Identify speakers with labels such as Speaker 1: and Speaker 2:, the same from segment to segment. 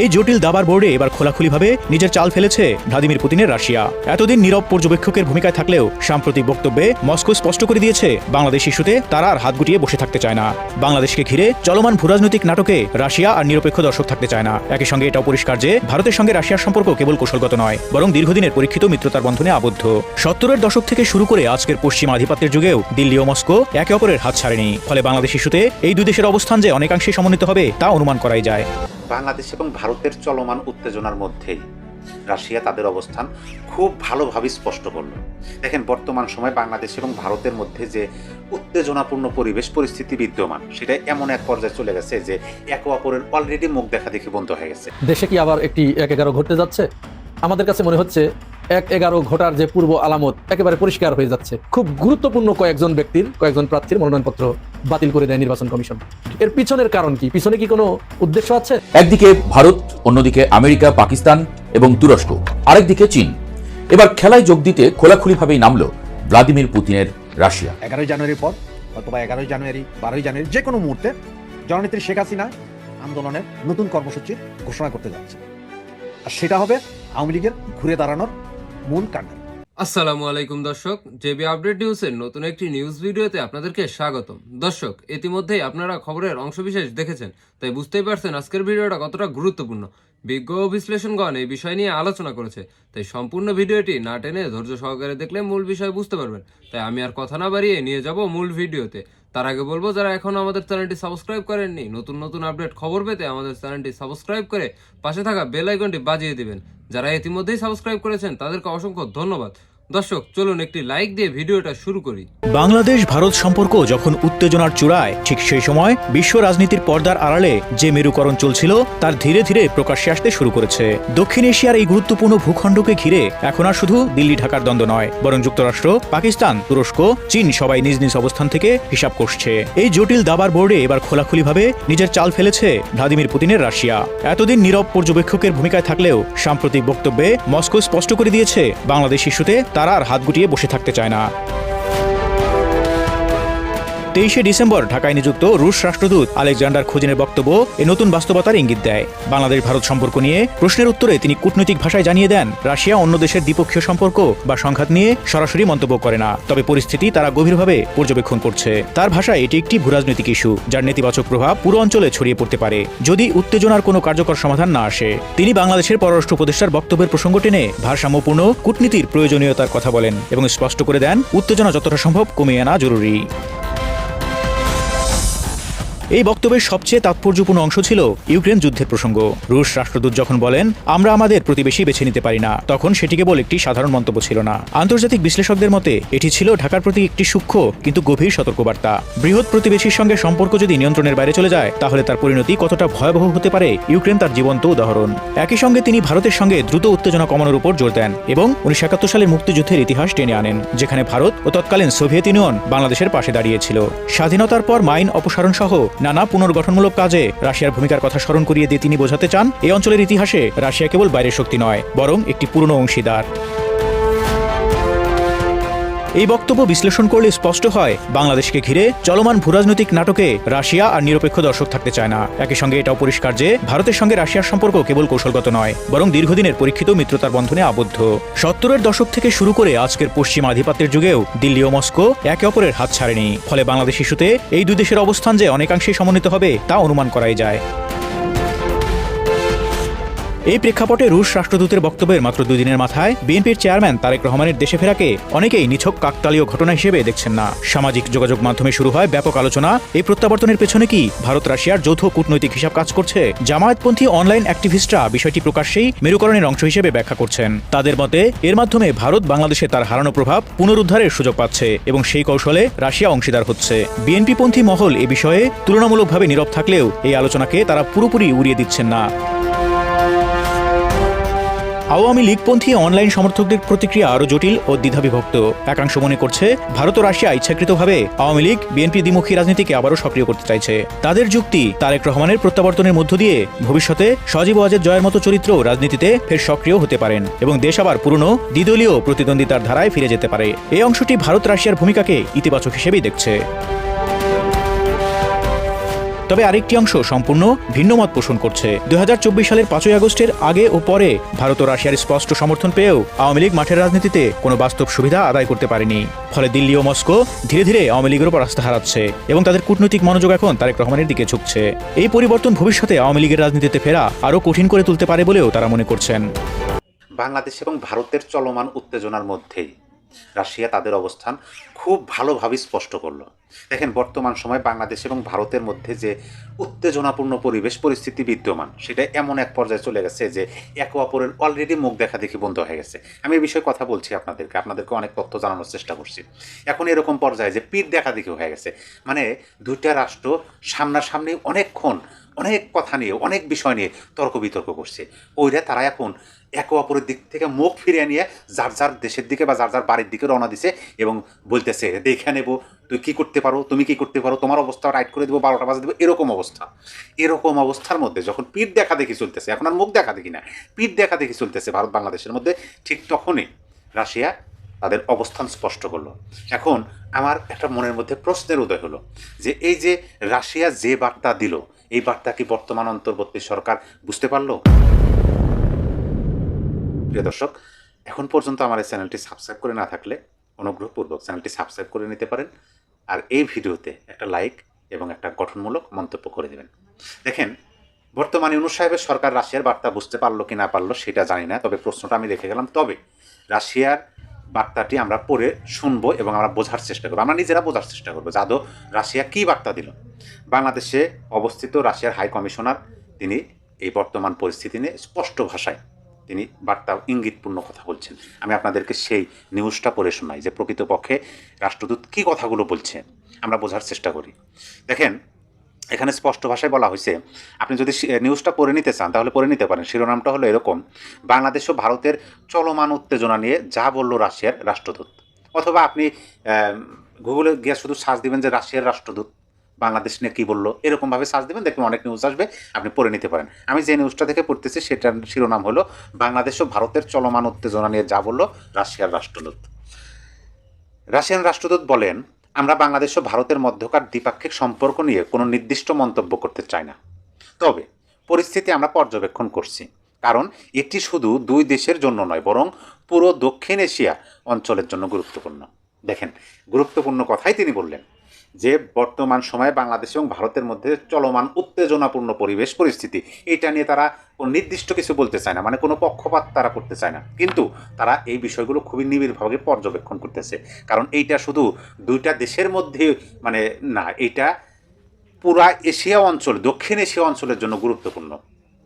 Speaker 1: এই জটিল দাবার বোর্ডে এবার খোলাখুলিভাবে নিজের চাল ফেলেছে ভ্লাদিমির পুতিনের রাশিয়া। এতদিন নীরব পর্যবেক্ষকের ভূমিকায় থাকলেও সাম্প্রতিক বক্তব্যে মস্কো স্পষ্ট করে দিয়েছে, বাংলাদেশ ইস্যুতে তারা আর হাত গুটিয়ে বসে থাকতে চায় না। বাংলাদেশকে ঘিরে চলমান ভূরাজনৈতিক নাটকে রাশিয়া আর নিরপেক্ষ দর্শক থাকতে চায় না। একই সঙ্গে এটাও পরিষ্কার যে ভারতের সঙ্গে রাশিয়ার সম্পর্ক কেবল কৌশলগত নয়, বরং দীর্ঘদিনের পরীক্ষিত মিত্রতার বন্ধনে আবদ্ধ। সত্তরের দশক থেকে শুরু করে আজকের পশ্চিম আধিপত্যের যুগেও দিল্লি ও মস্কো একে অপরের হাত ছাড়েনি, ফলে বাংলাদেশ ইস্যুতে এই দুই দেশের অবস্থান যে অনেকাংশে সমন্বিত হবে তা অনুমান করাই যায়।
Speaker 2: বাংলাদেশ এবং ভারতের চলমান উত্তেজনার মধ্যেই রাশিয়া তাদের অবস্থান খুব ভালোভাবে স্পষ্ট করল। দেখেন, বর্তমান সময় বাংলাদেশ এবং ভারতের মধ্যে যে উত্তেজনাপূর্ণ পরিবেশ, পরিস্থিতি বিদ্যমান, সেটা এমন এক পর্যায়ে চলে গেছে যে একে অপরের অলরেডি মুখ দেখা দেখি বন্ধ হয়ে গেছে।
Speaker 3: দেশে কি আবার একটি এক এগারো ঘটতে যাচ্ছে? আমাদের কাছে মনে হচ্ছে এক এগারো ঘটার যে পূর্ব আলামত একেবারে পরিষ্কার হয়ে যাচ্ছে। খুব গুরুত্বপূর্ণ কয়েকজন ব্যক্তির কয়েকজন প্রার্থীর মনোনয়নপত্র বাতিল করে দেয় নির্বাচন কমিশন। এর পিছনের কারণ কি? পিছনে কি কোনো উদ্দেশ্য আছে?
Speaker 4: একদিকে ভারত অন্যদিকে আমেরিকা পাকিস্তান এবং তুরস্ক আরেকদিকে চীন। এবার খেলায় যোগ দিতে খোলাখুলিভাবেই নামলো ভ্লাদিমির পুতিনের রাশিয়া।
Speaker 5: এগারোই জানুয়ারির পর অথবা এগারোই জানুয়ারি বারোই জানুয়ারি যে কোনো মুহূর্তে জননেত্রী শেখ হাসিনা আন্দোলনের নতুন কর্মসূচির ঘোষণা করতে যাচ্ছে। আর সেটা হবে আওয়ামী লীগের ঘুরে দাঁড়ানোর মূল কাণ্ড
Speaker 6: আসসালামু আলাইকুম, দর্শক। জেবি আপডেট নিউজের নতুন একটি নিউজ ভিডিওতে আপনাদেরকে স্বাগতম। দর্শক, ইতিমধ্যেই আপনারা খবরের অংশবিশেষ দেখেছেন, তাই বুঝতেই পারছেন আজকের ভিডিওটা কতটা গুরুত্বপূর্ণ। বিজ্ঞ বিশ্লেষণগণ এই বিষয় নিয়ে আলোচনা করেছে, তাই সম্পূর্ণ ভিডিওটি না টেনে ধৈর্য সহকারে দেখলে মূল বিষয় বুঝতে পারবেন। তাই আমি আর কথা না বাড়িয়ে নিয়ে যাব মূল ভিডিওতে। তার আগে বলব, যারা এখন আমাদের চ্যানেলটি সাবস্ক্রাইব করেননি, নতুন নতুন আপডেট খবর পেতে আমাদের চ্যানেলটি সাবস্ক্রাইব করে পাশে থাকা বেল আইকনটি বাজিয়ে দিবেন। যারা ইতিমধ্যেই সাবস্ক্রাইব করেছেন, তাদেরকে অসংখ্য ধন্যবাদ। দর্শক, চলুন একটি লাইক দিয়ে ভিডিওটা শুরু করি।
Speaker 1: বাংলাদেশ, ভারত সম্পর্ক যখন উত্তেজনার চূড়ায়, ঠিক সেই সময় বিশ্ব রাজনীতির পর্দার আড়ালে যে মেরুকরণ চলছিল, তার ধীরে ধীরে প্রকাশ্যে আসতে শুরু করেছে। দক্ষিণ এশিয়ার এই গুরুত্বপূর্ণ ভূখণ্ডকে ঘিরে এখন আর শুধু দিল্লি ঢাকার দ্বন্দ্ব নয়, বরং যুক্তরাষ্ট্র, পাকিস্তান, তুরস্ক, চীন সবাই নিজ নিজ অবস্থান থেকে হিসাব করছে। এই জটিল দাবার বোর্ডে এবার খোলাখুলিভাবে নিজের চাল ফেলেছে ভ্লাদিমির পুতিনের রাশিয়া। এতদিন নীরব পর্যবেক্ষকের ভূমিকায় থাকলেও সাম্প্রতিক বক্তব্যে মস্কো স্পষ্ট করে দিয়েছে, বাংলাদেশ ইস্যুতে তারা আর হাত গুটিয়ে বসে থাকতে চায় না। তেইশে ডিসেম্বর ঢাকায় নিযুক্ত রুশ রাষ্ট্রদূত আলেকজান্ডার খোজিনের বক্তব্য এ নতুন বাস্তবতার ইঙ্গিত দেয়। বাংলাদেশ ভারত সম্পর্ক নিয়ে প্রশ্নের উত্তরে তিনি কূটনৈতিক ভাষায় জানিয়ে দেন, রাশিয়া অন্য দেশের দ্বিপক্ষীয় সম্পর্ক বা সংঘাত নিয়ে সরাসরি মন্তব্য করে না। তবে পরিস্থিতি তারা গভীরভাবে পর্যবেক্ষণ করছে। তার ভাষায় এটি একটি ভূরাজনৈতিক ইস্যু, যার নেতিবাচক প্রভাব পুরো অঞ্চলে ছড়িয়ে পড়তে পারে। যদি উত্তেজনার কোনো কার্যকর সমাধান না আসে, তিনি বাংলাদেশের পররাষ্ট্র উপদেষ্টার বক্তব্যের প্রসঙ্গ টেনে ভারসাম্যপূর্ণ, কূটনীতির প্রয়োজনীয়তার কথা বলেন এবং স্পষ্ট করে দেন, উত্তেজনা যতটা সম্ভব কমিয়ে আনা জরুরি। এই বক্তব্যের সবচেয়ে তাৎপর্যপূর্ণ অংশ ছিল ইউক্রেন যুদ্ধের প্রসঙ্গ। রুশ রাষ্ট্রদূত যখন বলেন, আমরা আমাদের প্রতিবেশী বেছে নিতে পারি না, তখন সেটি কেবল একটি সাধারণ মন্তব্য ছিল না। আন্তর্জাতিক বিশ্লেষকদের মতে, এটি ছিল ঢাকার প্রতি একটি সূক্ষ্ম কিন্তু গভীর সতর্কবার্তা। বৃহৎ প্রতিবেশীর সঙ্গে সম্পর্ক যদি নিয়ন্ত্রণের বাইরে চলে যায়, তাহলে তার পরিণতি কতটা ভয়াবহ হতে পারে ইউক্রেন তার জীবন্ত উদাহরণ। একই সঙ্গে তিনি ভারতের সঙ্গে দ্রুত উত্তেজনা কমানোর উপর জোর দেন এবং উনিশশো একাত্তর সালের মুক্তিযুদ্ধের ইতিহাস টেনে আনেন, যেখানে ভারত ও তৎকালীন সোভিয়েত ইউনিয়ন বাংলাদেশের পাশে দাঁড়িয়েছিল। স্বাধীনতার পর মাইন অপসারণ সহ নানা পুনর্গঠনমূলক কাজে রাশিয়ার ভূমিকার কথা স্মরণ করিয়ে দিয়ে তিনি বোঝাতে চান এই অঞ্চলের ইতিহাসে রাশিয়া কেবল বাইরের শক্তি নয়, বরং একটি পুরনো অংশীদার। এই বক্তব্য বিশ্লেষণ করলে স্পষ্ট হয়, বাংলাদেশকে ঘিরে চলমান ভূরাজনৈতিক নাটকে রাশিয়া আর নিরপেক্ষ দর্শক থাকতে চায় না। একই সঙ্গে এটাও পরিষ্কার যে, ভারতের সঙ্গে রাশিয়ার সম্পর্ক কেবল কৌশলগত নয়, বরং দীর্ঘদিনের পরীক্ষিত মিত্রতার বন্ধনে আবদ্ধ। সত্তরের দশক থেকে শুরু করে আজকের পশ্চিম আধিপত্যের যুগেও দিল্লি ও মস্কো একে অপরের হাত ছাড়েনি। ফলে বাংলাদেশ ইস্যুতে এই দুই দেশের অবস্থান যে অনেকাংশেই সমন্বিত হবে, তা অনুমান করাই যায়। এই প্রেক্ষাপটে রুশ রাষ্ট্রদূতের বক্তব্যের মাত্র দুই দিনের মাথায় বিএনপির চেয়ারম্যান তারেক রহমানের দেশে ফেরাকে অনেকেই নিছক কাকতালীয় ঘটনা হিসেবে দেখছেন না। সামাজিক যোগাযোগ মাধ্যমে শুরু হয় ব্যাপক আলোচনা। এই প্রত্যাবর্তনের পেছনে কি ভারত রাশিয়ার যৌথ কূটনৈতিক হিসাব কাজ করছে? জামায়াতপন্থী অনলাইন অ্যাক্টিভিস্টরা বিষয়টি প্রকাশ্যেই মেরুকরণের অংশ হিসেবে ব্যাখ্যা করছেন। তাদের মতে, এর মাধ্যমে ভারত বাংলাদেশে তার হারানো প্রভাব পুনরুদ্ধারের সুযোগ পাচ্ছে এবং সেই কৌশলে রাশিয়া অংশীদার হচ্ছে। বিএনপিপন্থী মহল এ বিষয়ে তুলনামূলকভাবে নীরব থাকলেও এই আলোচনাকে তারা পুরোপুরি উড়িয়ে দিচ্ছেন না। আওয়ামী লীগপন্থী অনলাইন সমর্থকদের প্রতিক্রিয়া আরও জটিল ও দ্বিধাবিভক্ত। একাংশ মনে করছে, ভারত ও রাশিয়া ইচ্ছাকৃতভাবে আওয়ামী লীগ, বিএনপি দ্বিমুখী রাজনীতিকে আবারও সক্রিয় করতে চাইছে। তাদের যুক্তি, তারেক রহমানের প্রত্যাবর্তনের মধ্য দিয়ে ভবিষ্যতে সজীব ওয়াজেদ জয়ের মতো চরিত্র রাজনীতিতে ফের সক্রিয় হতে পারেন এবং দেশ আবার পুরনো, দ্বিদলীয় প্রতিদ্বন্দ্বিতার ধারায় ফিরে যেতে পারে। এই অংশটি ভারত রাশিয়ার ভূমিকাকে ইতিবাচক হিসেবেই দেখছে। তবে আরেকটি অংশ সম্পূর্ণ ভিন্ন মত পোষণ করছে। দু হাজার চব্বিশ সালের পাঁচই আগস্টের আগে ও পরে ভারত ও রাশিয়ার স্পষ্ট সমর্থন পেয়েও আওয়ামী লীগ মাঠের রাজনীতিতে কোনো বাস্তব সুবিধা আদায় করতে পারেনি। ফলে দিল্লি ও মস্কো ধীরে ধীরে আওয়ামী লীগের উপর আস্থা হারাচ্ছে এবং তাদের কূটনৈতিক মনোযোগ এখন তারেক রহমানের দিকে ঝুঁকছে। এই পরিবর্তন ভবিষ্যতে আওয়ামী লীগের রাজনীতিতে ফেরা আরও কঠিন করে তুলতে পারে বলেও তারা মনে করছেন।
Speaker 2: বাংলাদেশ এবং ভারতের চলমান উত্তেজনার মধ্যেই রাশিয়া তাদের অবস্থান খুব ভালোভাবে স্পষ্ট করল। দেখেন, বর্তমান সময় বাংলাদেশ এবং ভারতের মধ্যে যে উত্তেজনাপূর্ণ পরিবেশ, পরিস্থিতি বিদ্যমান, সেটা এমন এক পর্যায়ে চলে গেছে যে একে অপরের অলরেডি মুখ দেখা দেখি বন্ধ হয়ে গেছে। আমি এই বিষয়ে কথা বলছি আপনাদেরকে আপনাদেরকে অনেক তথ্য জানানোর চেষ্টা করছি। এখন এরকম পর্যায়ে যে পিঠ দেখা দেখি হয়ে গেছে মানে দুইটা রাষ্ট্র সামনাসামনি অনেকক্ষণ অনেক কথা নিয়ে, অনেক বিষয় নিয়ে তর্ক বিতর্ক করছে। ওইরা তারা এখন একে অপরের দিক থেকে মুখ ফিরিয়ে নিয়ে যার যার দেশের দিকে বা যার যার বাড়ির দিকে রওনা দিছে এবং বলতেছে, দেখে নেব, তুই কী করতে পারো, তুমি কি করতে পারো, তোমার অবস্থা রাইট করে দেবো, বারোটা বাজে দেবো, এরকম অবস্থা। এরকম অবস্থার মধ্যে যখন পিঠ দেখা দেখি চলতেছে, এখন আর মুখ দেখা দেখি না, পিঠ দেখা দেখি চলতেছে ভারত বাংলাদেশের মধ্যে, ঠিক তখনই রাশিয়া তাদের অবস্থান স্পষ্ট করল। এখন আমার একটা মনের মধ্যে প্রশ্নের উদয় হলো যে, এই যে রাশিয়া যে বার্তা দিল এই বার্তা কি বর্তমান অন্তর্বর্তী সরকার বুঝতে পারল? প্রিয় দর্শক, এখন পর্যন্ত আমার এই চ্যানেলটি সাবস্ক্রাইব করে না থাকলে অনুগ্রহপূর্বক চ্যানেলটি সাবস্ক্রাইব করে নিতে পারেন আর এই ভিডিওতে একটা লাইক এবং একটা গঠনমূলক মন্তব্য করে দেবেন। দেখেন, বর্তমানে ইউনুস সাহেবের সরকার রাশিয়ার বার্তা বুঝতে পারল কি না পারল সেটা জানি না, তবে প্রশ্নটা আমি রেখে গেলাম, তবে রাশিয়ার বার্তাটি আমরা পড়ে শুনব এবং আমরা বোঝার চেষ্টা করব। আমরা নিজেরা বোঝার চেষ্টা করব যাদব রাশিয়া কী বার্তা দিল? বাংলাদেশে অবস্থিত রাশিয়ার হাই কমিশনার, তিনি এই বর্তমান পরিস্থিতি নিয়ে স্পষ্ট ভাষায় তিনি বার্তা ইঙ্গিতপূর্ণ কথা বলছেন। আমি আপনাদেরকে সেই নিউজটা পড়ে শোনাই যে প্রকৃতপক্ষে রাষ্ট্রদূত কী কথাগুলো বলছেন আমরা বোঝার চেষ্টা করি। দেখেন এখানে স্পষ্ট ভাষায় বলা হয়েছে, আপনি যদি নিউজটা পড়ে নিতে চান, তাহলে পড়ে নিতে পারেন। শিরোনামটা হলো এরকম, বাংলাদেশ ও ভারতের চলমান উত্তেজনা নিয়ে যা বলল রাশিয়ার রাষ্ট্রদূত। অথবা আপনি গুগলে গিয়ে শুধু সার্চ দিবেন যে রাশিয়ার রাষ্ট্রদূত, বাংলাদেশ নিয়ে কী বলল, এরকমভাবে সার্চ দেবেন, দেখবেন অনেক নিউজ আসবে, আপনি পড়ে নিতে পারেন। আমি যে নিউজটা থেকে পড়তেছি, সেটার শিরোনাম হলো, বাংলাদেশ ও ভারতের চলমান উত্তেজনা নিয়ে যা বলল রাশিয়ার রাষ্ট্রদূত। রাশিয়ান রাষ্ট্রদূত বলেন আমরা বাংলাদেশ ও ভারতের মধ্যকার দ্বিপাক্ষিক সম্পর্ক নিয়ে কোনো নির্দিষ্ট মন্তব্য করতে চাই না। তবে পরিস্থিতি আমরা পর্যবেক্ষণ করছি, কারণ এটি শুধু দুই দেশের জন্য নয়, বরং পুরো দক্ষিণ এশিয়া অঞ্চলের জন্য গুরুত্বপূর্ণ। দেখেন, গুরুত্বপূর্ণ কথাই তিনি বললেন। যে বর্তমান সময়ে বাংলাদেশ এবং ভারতের মধ্যে চলমান উত্তেজনাপূর্ণ পরিবেশ পরিস্থিতি, এটা নিয়ে তারা কোনো নির্দিষ্ট কিছু বলতে চায় না মানে কোনো পক্ষপাত তারা করতে চায় না। কিন্তু তারা এই বিষয়গুলো খুবই নিবিড়ভাবে পর্যবেক্ষণ করতেছে। কারণ এইটা শুধু দুইটা দেশের মধ্যে মানে না, এইটা পুরা এশিয়া অঞ্চল, দক্ষিণ এশিয়া অঞ্চলের জন্য গুরুত্বপূর্ণ।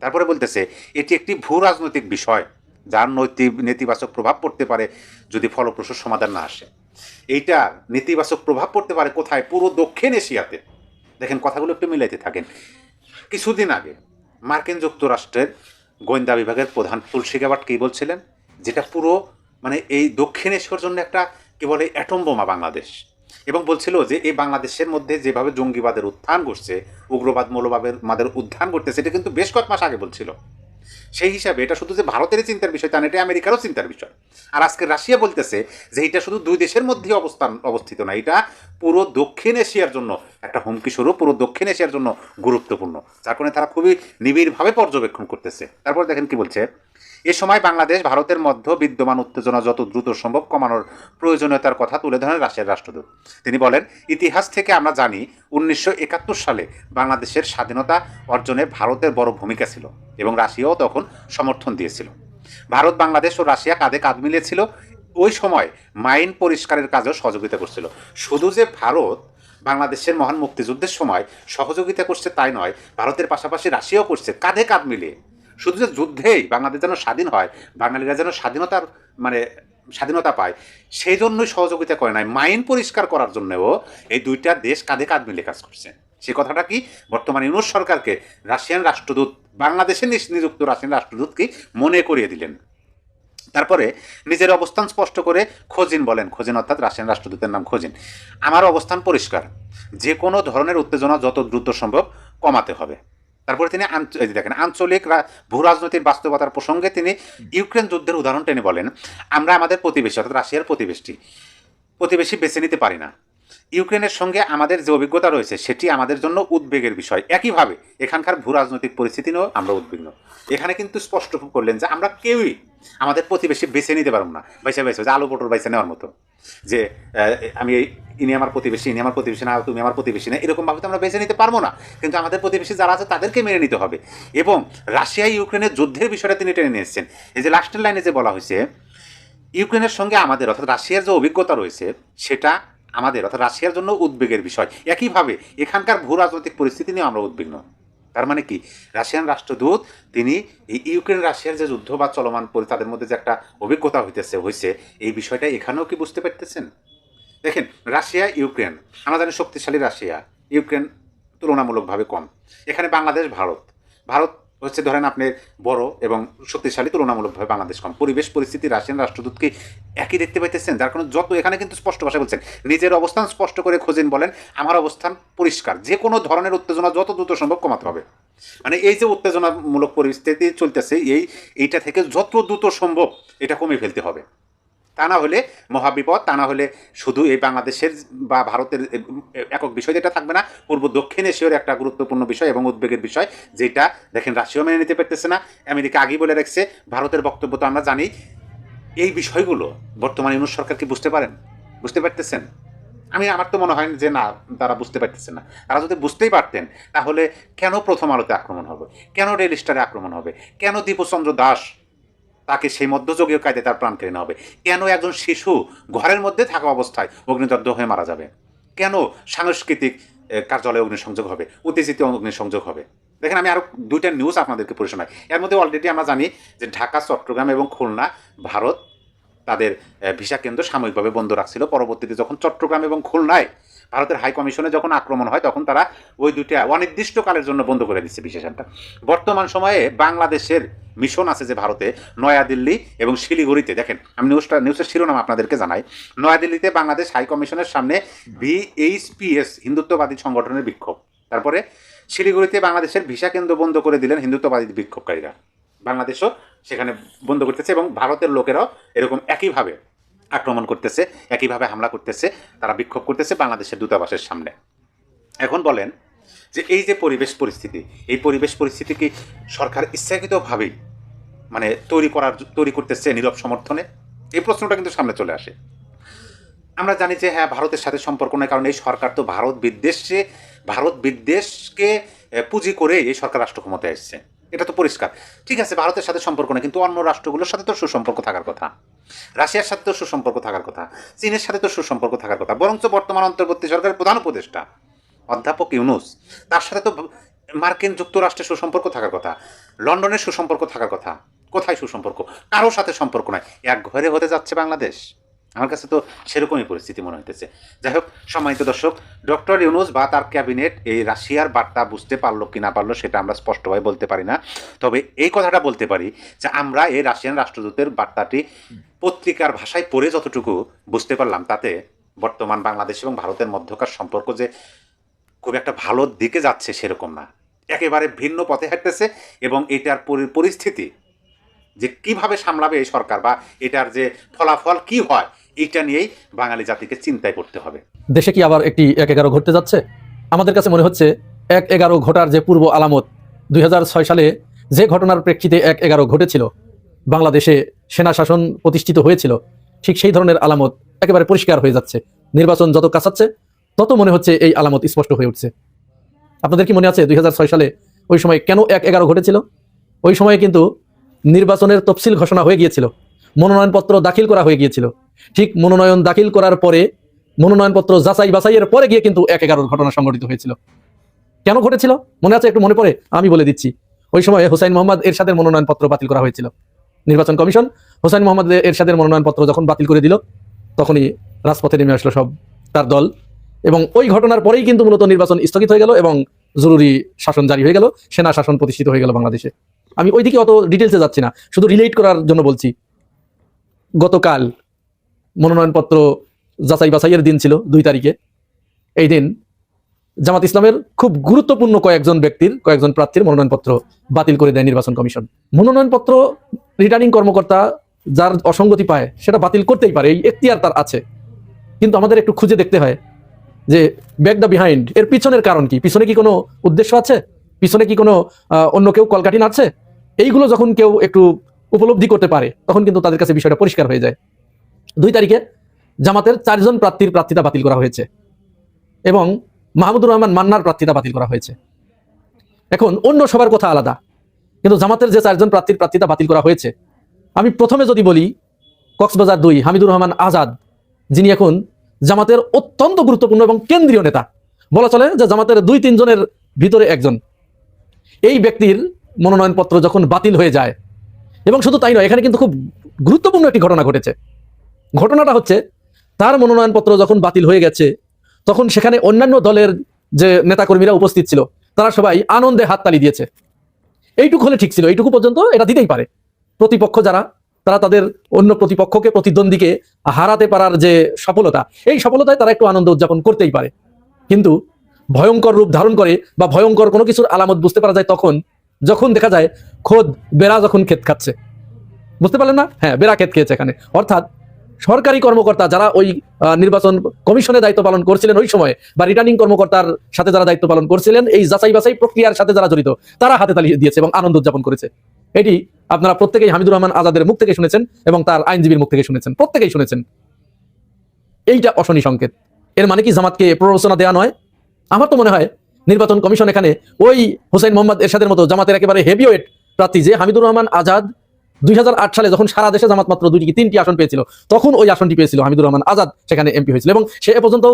Speaker 2: তারপরে বলতেছে, এটি একটি ভূ রাজনৈতিক বিষয়, যার নৈতিক নেতিবাচক প্রভাব পড়তে পারে যদি ফলপ্রসূ সমাধান না আসে। এইটা নেতিবাচক প্রভাব পড়তে পারে কোথায়? পুরো দক্ষিণ এশিয়াতে। দেখেন, কথাগুলো একটু মিলাইতে থাকেন। কিছুদিন আগে মার্কিন যুক্তরাষ্ট্রের গোয়েন্দা বিভাগের প্রধান তুলসী গ্যাবার্ট কী বলছিলেন? যেটা পুরো মানে এই দক্ষিণ এশিয়ার জন্য একটা, কি বলে, অ্যাটম বোমা বাংলাদেশ। এবং বলছিল যে এই বাংলাদেশের মধ্যে যেভাবে জঙ্গিবাদের উত্থান ঘটছে, উগ্রবাদ মৌলবাদের মাদের উত্থান ঘটতেছে এটা কিন্তু বেশ কয়েক মাস আগে বলছিল। সেই হিসাবে এটা শুধু যে ভারতের চিন্তার বিষয় তা না, এটা আমেরিকারও চিন্তার বিষয়। আর আজকে রাশিয়া বলতেছে যে এটা শুধু দুই দেশের মধ্যে অবস্থান, অবস্থিত না, এটা পুরো দক্ষিণ এশিয়ার জন্য, একটা হুমকি স্বরূপ পুরো দক্ষিণ এশিয়ার জন্য গুরুত্বপূর্ণ। যার কারণে তারা খুবই নিবিড়ভাবে পর্যবেক্ষণ করতেছে। তারপর দেখেন কি বলছে এ সময় বাংলাদেশ, ভারতের মধ্যে বিদ্যমান উত্তেজনা যত দ্রুত সম্ভব কমানোর প্রয়োজনীয়তার কথা তুলে ধরেন রাশিয়ার রাষ্ট্রদূত। তিনি বলেন, ইতিহাস থেকে আমরা জানি, উনিশশো একাত্তর সালে বাংলাদেশের স্বাধীনতা অর্জনে ভারতের বড় ভূমিকা ছিল এবং রাশিয়াও তখন সমর্থন দিয়েছিল। ভারত, বাংলাদেশ ও রাশিয়া কাঁধে কাঁধ মিলিয়েছিল, ওই সময় মাইন পরিষ্কারের কাজেও সহযোগিতা করছিল। শুধু যে ভারত বাংলাদেশের মহান মুক্তিযুদ্ধের সময় সহযোগিতা করছে তাই নয়, ভারতের পাশাপাশি রাশিয়াও করছে, কাঁধে কাঁধ মিলিয়ে। শুধু যে যুদ্ধেই বাংলাদেশ যেন স্বাধীন হয়, বাঙালিরা যেন স্বাধীনতার মানে স্বাধীনতা পায়, সেই জন্যই সহযোগিতা করে নাই। মাইন পরিষ্কার করার জন্যও এই দুইটা দেশ কাঁধে কাঁধ মিলে কাজ করছে। সে কথাটা কি? বর্তমানে ইউনুস সরকারকে রাশিয়ান রাষ্ট্রদূত বাংলাদেশে নিযুক্ত রাশিয়ান রাষ্ট্রদূতকে মনে করিয়ে দিলেন? তারপরে নিজের অবস্থান স্পষ্ট করে খোঁজিন বলেন। খোঁজিন অর্থাৎ রাশিয়ান রাষ্ট্রদূতের নাম খোঁজিন। আমার অবস্থান পরিষ্কার। যে কোনো ধরনের উত্তেজনা যত দ্রুত সম্ভব কমাতে হবে। তারপরে তিনি দেখেন, আঞ্চলিক রা- ভূরাজনৈতিক বাস্তবতার প্রসঙ্গে তিনি ইউক্রেন যুদ্ধের উদাহরণ টেনে বলেন, আমরা আমাদের প্রতিবেশী, অর্থাৎ রাশিয়ার প্রতিবেশী প্রতিবেশী বেছে নিতে পারি না। ইউক্রেনের সঙ্গে আমাদের যে অভিজ্ঞতা রয়েছে, সেটি আমাদের জন্য উদ্বেগের বিষয়। একইভাবে, এখানকার ভূ রাজনৈতিক পরিস্থিতি নিয়েও আমরা উদ্বিগ্ন। এখানে কিন্তু স্পষ্ট করলেন যে আমরা কেউই আমাদের প্রতিবেশী বেছে নিতে পারব না। বেছে বেছে যে আলু পটল বেছে নেওয়ার মতো। যে আমি এই ইনি আমার প্রতিবেশী, ইনি আমার প্রতিবেশী না তুমি আমার প্রতিবেশী না, এরকম ভাবে তো আমরা বেছে নিতে পারব না। কিন্তু আমাদের প্রতিবেশী যারা আছে, তাদেরকে মেনে নিতে হবে। এবং রাশিয়া, ইউক্রেনের যুদ্ধের বিষয়টা তিনি টেনে নিয়ে এসেছেন। এই যে লাস্টের লাইনে যে বলা হয়েছে, ইউক্রেনের সঙ্গে আমাদের, অর্থাৎ রাশিয়ার যে অভিজ্ঞতা রয়েছে, সেটা আমাদের, অর্থাৎ রাশিয়ার জন্য উদ্বেগের বিষয়। একইভাবে এখানকার ভূ রাজনৈতিক পরিস্থিতি নিয়ে আমরা উদ্বিগ্ন। তার মানে কি? রাশিয়ান রাষ্ট্রদূত, তিনি এই ইউক্রেন রাশিয়ার যে যুদ্ধ বা চলমান তাদের মধ্যে যে একটা অভিজ্ঞতা হইতেছে হয়েছে এই বিষয়টা এখানেও কি বুঝতে পারতেছেন? দেখেন, রাশিয়া, ইউক্রেন। আমরা জানি শক্তিশালী রাশিয়া। ইউক্রেন তুলনামূলকভাবে কম। এখানে বাংলাদেশ, ভারত। ভারত হচ্ছে ধরেন আপনি বড় এবং শক্তিশালী, তুলনামূলকভাবে বাংলাদেশ কম। পরিবেশ, পরিস্থিতি, রাশিয়ান রাষ্ট্রদূতকে একই দেখতে পাইতেছেন? যার কারণে যত এখানে কিন্তু স্পষ্ট ভাষায় বলছেন। নিজের অবস্থান স্পষ্ট করে খোঁজেন বলেন, আমার অবস্থান পরিষ্কার। যে কোনো ধরনের উত্তেজনা যত দ্রুত সম্ভব কমাতে হবে। মানে এই যে উত্তেজনামূলক পরিস্থিতি চলতেছে, এই, এইটা থেকে যত দ্রুত সম্ভব এটা কমে ফেলতে হবে। তা না হলে মহাবিপদ, তা না হলে শুধু এই বাংলাদেশের বা ভারতের একক বিষয় যেটা থাকবে না, পূর্ব দক্ষিণ এশীয় একটা গুরুত্বপূর্ণ বিষয় এবং উদ্বেগের বিষয়, যেটা দেখেন রাশিয়াও মেনে নিতে পারতেছে না। আমেরিকা আগেই বলে রাখছে, ভারতের বক্তব্য তো আমরা জানি। এই বিষয়গুলো বর্তমানে ইউনুস সরকার কি বুঝতে পারেন? বুঝতে পারতেছেন? আমি, আমার তো মনে হয় যে না, তারা বুঝতে পারতেছে না। তারা যদি বুঝতেই পারতেন, তাহলে কেন প্রথম আলোতে আক্রমণ হবে? কেন রেল স্টারে আক্রমণ হবে? কেন দীপচন্দ্র দাস তাকে সেই মধ্যযুগীয় কায়দায় তার প্রাণ কেড়ে নেওয়া হবে। কেন একজন শিশু ঘরের মধ্যে থাকা অবস্থায় অগ্নিদগ্ধ হয়ে মারা যাবে? কেন সাংস্কৃতিক কার্যালয়ে অগ্নিসংযোগ হবে? উত্তেজিত অগ্নিসংযোগ হবে? দেখেন, আমি আরও দুইটা নিউজ আপনাদেরকে পড়ে শোনাই। এর মধ্যে অলরেডি আমরা জানি যে ঢাকা, চট্টগ্রাম এবং খুলনা, ভারত তাদের ভিসা কেন্দ্র সাময়িকভাবে বন্ধ রাখছিল। পরবর্তীতে যখন চট্টগ্রাম এবং খুলনায় ভারতের হাই কমিশনে যখন আক্রমণ হয়, তখন তারা ওই দুইটা অনির্দিষ্টকালের জন্য বন্ধ করে দিচ্ছে সেন্টার বর্তমান সময়ে বাংলাদেশের মিশন আছে যে ভারতে নয়াদিল্লি এবং শিলিগুড়িতে, দেখেন, আমি নিউজটা নিউজের শিরোনাম আপনাদেরকে জানাই। নয়াদিল্লিতে বাংলাদেশ হাই কমিশনের সামনে ভিএইচপিএস হিন্দুত্ববাদী সংগঠনের বিক্ষোভ। তারপরে শিলিগুড়িতে বাংলাদেশের ভিসা কেন্দ্র বন্ধ করে দিলেন হিন্দুত্ববাদী বিক্ষোভকারীরা। বাংলাদেশও সেখানে বন্ধ করতেছে এবং ভারতের লোকেরাও এরকম একইভাবে আক্রমণ করতেছে, একইভাবে হামলা করতেছে, তারা বিক্ষোভ করতেছে বাংলাদেশের দূতাবাসের সামনে। এখন বলেন যে এই যে পরিবেশ পরিস্থিতি, এই পরিবেশ পরিস্থিতি কি সরকার ইচ্ছাকৃতভাবেই মানে তৈরি করার, তৈরি করতেছে নীরব সমর্থনে? এই প্রশ্নটা কিন্তু সামনে চলে আসে। আমরা জানি যে হ্যাঁ ভারতের সাথে সম্পর্ক নেই, কারণ এই সরকার তো ভারত বিদ্বেষে, ভারত বিদ্বেষকে পুঁজি করে এই সরকার রাষ্ট্র ক্ষমতায় এসছে। এটা তো পরিষ্কার। ঠিক আছে, ভারতের সাথে সম্পর্ক নেই, কিন্তু অন্য রাষ্ট্রগুলোর সাথে তো সুসম্পর্ক থাকার কথা। রাশিয়ার সাথে তো সুসম্পর্ক থাকার কথা। চীনের সাথে তো সুসম্পর্ক থাকার কথা। বরঞ্চ বর্তমান অন্তর্বর্তী সরকারের প্রধান উপদেষ্টা, অধ্যাপক ইউনুস, তার সাথে তো মার্কিন যুক্তরাষ্ট্রের সুসম্পর্ক থাকার কথা, লন্ডনের সুসম্পর্ক থাকার কথা। কোথায় সুসম্পর্ক? কারোর সাথে সম্পর্ক নাই। এক ঘরে হতে যাচ্ছে বাংলাদেশ। আমার কাছে তো সেরকমই পরিস্থিতি মনে হইতেছে। যাই হোক সম্মানিত দর্শক, ডক্টর ইউনুস বা তার ক্যাবিনেট এই রাশিয়ার বার্তা বুঝতে পারল কি না পারল সেটা আমরা স্পষ্টভাবে বলতে পারি না। তবে এই কথাটা বলতে পারি যে আমরা এই রাশিয়ান রাষ্ট্রদূতের বার্তাটি পত্রিকার ভাষায় পড়ে যতটুকু বুঝতে পারলাম, তাতে বর্তমান বাংলাদেশ এবং ভারতের মধ্যকার সম্পর্ক যে খুব একটা ভালো দিকে যাচ্ছে সেরকম না। একেবারে ভিন্ন পথে হাঁটতেছে এবং এটার পরি- পরিস্থিতি যে কীভাবে সামলাবে এই সরকার বা এটার যে ফলাফল কি হয়, এইটা নিয়েই বাঙালি জাতিকে চিন্তায় করতে হবে।
Speaker 3: দেশে কি আবার একটি এক এগারো ঘটতে যাচ্ছে? আমাদের কাছে মনে হচ্ছে এক এগারো ঘটার যে পূর্ব আলামত দুই হাজার ছয় সালে যে ঘটনার প্রেক্ষিতে এক এগারো ঘটেছিল, বাংলাদেশে সেনা শাসন প্রতিষ্ঠিত হয়েছিল, ঠিক সেই ধরনের আলামত একেবারে পরিষ্কার হয়ে যাচ্ছে। নির্বাচন যত কাছাচ্ছে তত মনে হচ্ছে এই আলামত স্পষ্ট হয়ে উঠছে। আপনাদের কি মনে আছে দুই হাজার ছয় সালে ওই সময় কেন এক এগারো ঘটেছিল? ওই সময়ে কিন্তু নির্বাচনের তফসিল ঘোষণা হয়ে গিয়েছিল। মনোনয়নপত্র দাখিল করা হয়ে গিয়েছিল। ঠিক মনোনয়ন দাখিল করার পরে, মনোনয়নপত্র যাচাই বাছাইয়ের পরে গিয়ে কিন্তু এক এগারোর ঘটনা সংঘটিত হয়েছিল। কেন ঘটেছিল? মনে আছে একটু মনে পড়ে? আমি বলে দিচ্ছি। ওই সময় হোসাইন মোহাম্মদ এরশাদের মনোনয়নপত্র বাতিল করা হয়েছিল। নির্বাচন কমিশন হোসাইন মোহাম্মদ এরশাদের মনোনয়নপত্র যখন বাতিল করে দিল, তখনই রাজপথে নেমে আসলো সব তার দল। এবং ওই ঘটনার পরেই কিন্তু মূলত নির্বাচন স্থগিত হয়ে গেল এবং জরুরি শাসন জারি হয়ে গেল। সেনা শাসন প্রতিষ্ঠিত হয়ে গেল বাংলাদেশে। আমি ওইদিকে অত ডিটেলসে যাচ্ছি না। শুধু রিলেট করার জন্য বলছি। গতকাল মনোনয়নপত্র যাচাই বাছাইয়ের দিন ছিল দুই তারিখে। এই দিন জামাত ইসলামের খুব গুরুত্বপূর্ণ কয়েকজন ব্যক্তির, কয়েকজন প্রার্থীর মনোনয়নপত্র বাতিল করে দেয় নির্বাচন কমিশন। মনোনয়নপত্র রিটার্নিং কর্মকর্তা যার অসঙ্গতি পায়, সেটা বাতিল করতেই পারে, এই এখতিয়ার তার আছে। কিন্তু আমাদের একটু খুঁজে দেখতে হয় যে ব্যাক দ্য বিহাইন্ড এর পিছনের কারণ কি? পিছনে কি কোনো উদ্দেশ্য আছে? পিছনে কি কোনো অন্য কেউ কলকাঠি নাড়ছে? এইগুলো যখন কেউ একটু উপলব্ধি করতে পারে, তখন কিন্তু তাদের কাছে বিষয়টা পরিষ্কার হয়ে যায়। দুই তারিখে জামাতের চারজন প্রার্থীর প্রার্থিতা বাতিল করা হয়েছে এবং মাহমুদুর রহমান মান্নার প্রার্থিতা বাতিল করা হয়েছে। এখন অন্য সবার কথা আলাদা, কিন্তু জামাতের যে চারজন প্রার্থীর প্রার্থিতা বাতিল করা হয়েছে, আমি প্রথমে যদি বলি, কক্সবাজার দুই, হামিদুর রহমান আজাদ, যিনি এখন জামাতের অত্যন্ত গুরুত্বপূর্ণ এবং কেন্দ্রীয় নেতা। বলা চলে যে জামাতের দুই তিনজনের ভিতরে একজন। এই ব্যক্তির মনোনয়নপত্র যখন বাতিল হয়ে যায়, এবং শুধু তাই নয়, এখানে কিন্তু খুব গুরুত্বপূর্ণ একটি ঘটনা ঘটেছে। ঘটনাটা হচ্ছে, তার মনোনয়নপত্র যখন বাতিল হয়ে গেছে, তখন সেখানে অন্যান্য দলের যে নেতাকর্মীরা উপস্থিত ছিল, তারা সবাই আনন্দে হাততালি দিয়েছে। এইটুকু হলে ঠিক ছিল, এইটুকু পর্যন্ত এটা দিতেই পারে। প্রতিপক্ষ যারা, তারা তাদের অন্য প্রতিপক্ষকে, প্রতিদ্বন্দ্বীকে হারাতে পারার যে সফলতা, এই সফলতায় তারা একটু আনন্দ উদযাপন করতেই পারে। কিন্তু ভয়ঙ্কর রূপ ধারণ করে বা ভয়ঙ্কর কোনো কিছুর আলামত বুঝতে পারা যায় তখন যখন দেখা যায় খোদ বেড়া যখন ক্ষেত খাচ্ছে। বুঝতে পারলেন না? হ্যাঁ বেড়া ক্ষেত খেয়েছে এখানে। অর্থাৎ সরকারি কর্মকর্তা যারা ওই নির্বাচন কমিশনে দায়িত্ব পালন করছিলেন ওই সময় বা রিটার্নিং কর্মকর্তার সাথে যারা দায়িত্ব পালন করছিলেন, এই যাচাই বাছাই প্রক্রিয়ার সাথে যারা জড়িত, তারা হাতে তালি দিয়েছে এবং আনন্দ উদযাপন করেছে। এটি আপনারা প্রত্যেকেই হামিদুর রহমান আজাদের মুখ থেকে শুনেছেন এবং তার আইনজীবীর মুখ থেকে শুনেছেন। প্রত্যেকেই শুনেছেন। এইটা অশনি সংকেত। এর মানে কি জামাতকে প্ররোচনা দেওয়া নয়? আমার তো মনে হয় নির্বাচন কমিশন এখানে ওই হোসেন মোহাম্মদ এরশাদের মতো জামাতের একেবারে হেভিওয়েট প্রার্থী যে হামিদুর রহমান আজাদ দুই সালে যখন সারা দেশে জামাত মাত্র দুইটি তিনটি আসন পেয়েছিল, তখন ওই আসনটি পেয়েছিল হামিদুর রহমান আজাদ, সেখানে এমপি হয়েছিল এবং সে এ পর্যন্ত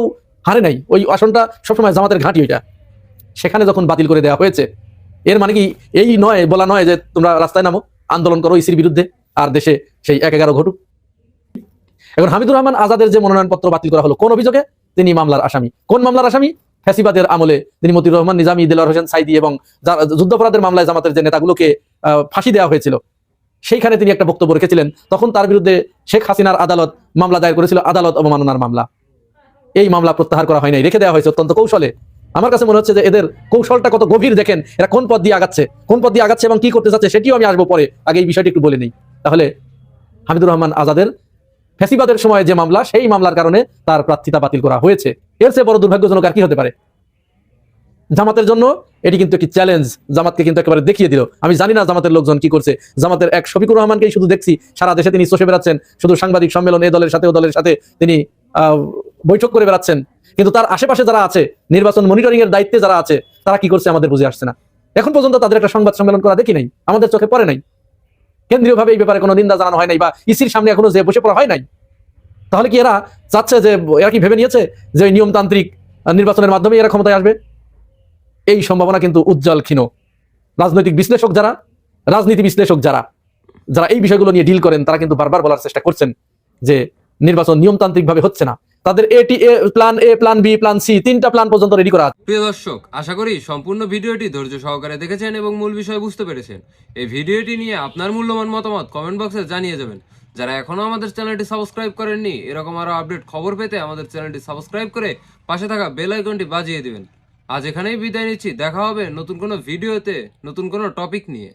Speaker 3: হারে নাই। ওই আসনটা সবসময় জামাতের ঘাঁটি ওইটা সেখানে যখন বাতিল করে দেওয়া হয়েছে, এর মানে কি এই নয়, বলা নয় যে তোমরা রাস্তায় নামো, আন্দোলন করো ইসির বিরুদ্ধে, আর দেশে সেই এক এগারো ঘটুক। এখন হামিদুর রহমান আজাদের যে মনোনয়নপত্র বাতিল করা হলো কোন অভিযোগে? তিনি মামলার আসামি। কোন মামলার আসামি? ফ্যাসিবাদের আমলে তিনি মতিউর রহমান, নিজামী দিলার হোসেন সাইদি এবং যুদ্ধাপরাধের মামলায় জামাতের যে নেতাগুলোকে ফাঁসি দেওয়া হয়েছিল, সেইখানে তিনি একটা বক্তব্য রেখেছিলেন। তখন তার বিরুদ্ধে শেখ হাসিনার আদালত মামলা দায়ের করেছিল, আদালত অবমাননার মামলা। এই মামলা প্রত্যাহার করা হয়নি রেখে দেওয়া হয়েছে অত্যন্ত কৌশলে। আমার কাছে মনে হচ্ছে যে এদের কৌশলটা কত গভীর দেখেন, এরা কোন পথ দিয়ে আগাচ্ছে, কোন পথ দিয়ে আগাচ্ছে এবং কি করতে চাচ্ছে, সেটিও আমি আসব পরে, আগে এই বিষয়টি একটু বলে নেই। তাহলে হামিদুর রহমান আজাদের ফ্যাসিবাদের সময় যে মামলা, সেই মামলার কারণে তার প্রার্থিতা বাতিল করা হয়েছে। এর চেয়ে বড় দুর্ভাগ্যজনক আর কি হতে পারে? জামাতের জন্য এটি কিন্তু একটি চ্যালেঞ্জ জামাতকে কিন্তু একেবারে দেখিয়ে দিল। আমি জানি না জামাতের লোকজন কি করছে। জামাতের এক শফিকুর রহমানকেই শুধু দেখছি। সারা দেশে তিনি চষে বেড়াচ্ছেন। শুধু সাংবাদিক সম্মেলন এ দলের সাথে ও দলের সাথে তিনি বৈঠক করে বেড়াচ্ছেন। কিন্তু তার আশেপাশে যারা আছে, নির্বাচন মনিটরিং এর দায়িত্বে যারা আছে, তারা কি করছে আমাদের বুঝে আসছে না। এখন পর্যন্ত তাদের একটা সংবাদ সম্মেলন করা দেখি নাই। আমাদের চোখে পড়ে নাই। কেন্দ্রীয়ভাবে এই ব্যাপারে কোনো নিন্দা জানানো হয় নাই বা ইসির সামনে এখনও যে বসে পড়া হয় নাই। তাহলে কি এরা চাচ্ছে যে, এরা কি ভেবে নিয়েছে যে নিয়মতান্ত্রিক নির্বাচনের মাধ্যমে এরা ক্ষমতায় আসবে? এই সম্ভাবনা কিন্তু উজ্জ্বল ক্ষীণ। রাজনৈতিক বিশ্লেষক যারা, রাজনীতি বিশ্লেষক যারা যারা এই বিষয়গুলো নিয়ে ডিল করেন, তারা কিন্তু বারবার বলার চেষ্টা করছেন যে নির্বাচন নিয়মতান্ত্রিক ভাবে হচ্ছে না। তাদের এটি plan A plan B plan C তিনটা প্ল্যান পর্যন্ত রেডি করা আছে।
Speaker 6: প্রিয় দর্শক, আশা করি সম্পূর্ণ ভিডিওটি ধৈর্য সহকারে দেখেছেন এবং মূল বিষয় বুঝতে পেরেছেন। এই ভিডিওটি নিয়ে আপনার মূল্যবান মতামত কমেন্ট বক্সে জানিয়ে যাবেন যারা এখনও আমাদের চ্যানেলটি সাবস্ক্রাইব করেননি, এরকম আরও আপডেট খবর পেতে আমাদের চ্যানেলটি সাবস্ক্রাইব করে পাশে থাকা বেল আইকনটি বাজিয়ে দিবেন। আজ এখানেই বিদায় নিচ্ছি। দেখা হবে নতুন কোনো ভিডিওতে, নতুন কোনো টপিক নিয়ে।